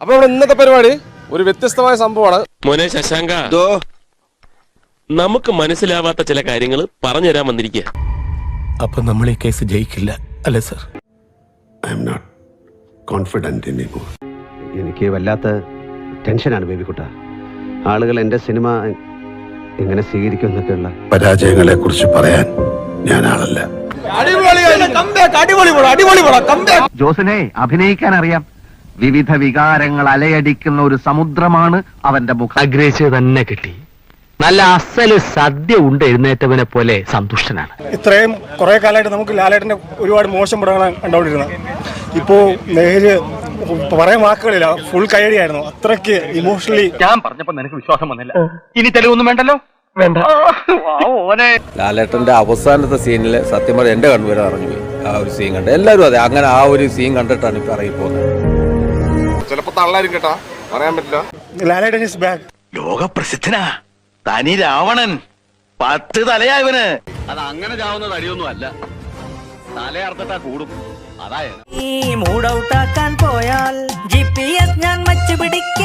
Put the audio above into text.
അപ്പൊ നമ്മുടെ ഇന്നത്തെ പരിപാടി ഒരു വ്യത്യസ്തമായ സംഭവമാണ്. മോനെ ശശാങ്ക. നമുക്ക് മനസ്സിലാവാത്ത ചില കാര്യങ്ങൾ പറഞ്ഞുതരാൻ വന്നിരിക്കുക അപ്പൊ നമ്മൾ ഈ കേസ് ജയിക്കില്ല അല്ലേ sir? I am not confident എനിക്ക് വല്ലാത്ത ടെൻഷനാണ് ബേബിക്കുട്ട. ആളുകൾ എന്റെ സിനിമ എങ്ങനെ സ്വീകരിക്കും എന്നൊക്കെയുള്ള പരാജയങ്ങളെ കുറിച്ച് പറയാൻ ഞാൻ ആളല്ല. ജോസിനെ അഭിനയിക്കാൻ അറിയാം. വിവിധ വികാരങ്ങൾ അലയടിക്കുന്ന ഒരു സമുദ്രമാണ് അവന്റെ മുഖം. ആഗ്രഹിച്ചത് തന്നെ കിട്ടി. നല്ല അസൽ സദ്യ ഉണ്ട് എഴുന്നേറ്റവനെ പോലെ സന്തുഷ്ടനാണ്. ഇത്രയും കുറെ കാലമായിട്ട് നമുക്ക് ലാലേട്ടന്റെ ഒരുപാട് മോശം പടങ്ങളാണ് കണ്ടുകൊണ്ടിരുന്നത് ഇപ്പോ നേര് പറയാൻ വാക്കുകളില്ല ഫുൾ കൈയടിയായിരുന്നു അത്രയ്ക്ക് ഇമോഷണലി ഞാൻ പറഞ്ഞപ്പോ നിനക്ക് വിശ്വാസം വന്നില്ല. ഇനി തെളിവൊന്നും വേണ്ടല്ലോ? വേണ്ട. ഓനെ. ലാലേട്ടന്റെ അവസാനത്തെ സീനിൽ സത്യം പറഞ്ഞ എന്റെ കണ്ണുവരെ അറിഞ്ഞു ആ ഒരു സീൻ കണ്ട്. എല്ലാവരും അതെ അങ്ങനെ ആ ഒരു സീൻ കണ്ടിട്ടാണ് ഇപ്പൊ ഇറങ്ങി പോകുന്നത് ചിലപ്പോ തള്ളാരും കേട്ടാ. പറയാൻ പറ്റില്ല. ലാലേട്ടൻ ഇസ് ബാക്ക് ലോകപ്രസിദ്ധനാ. തനി രാവണൻ പത്ത് തലയായവന് ഈ മൂഡൌട്ടാക്കാൻ പോയാൽ ജി പി എസ് ഞാൻ വച്ചു പിടിക്കും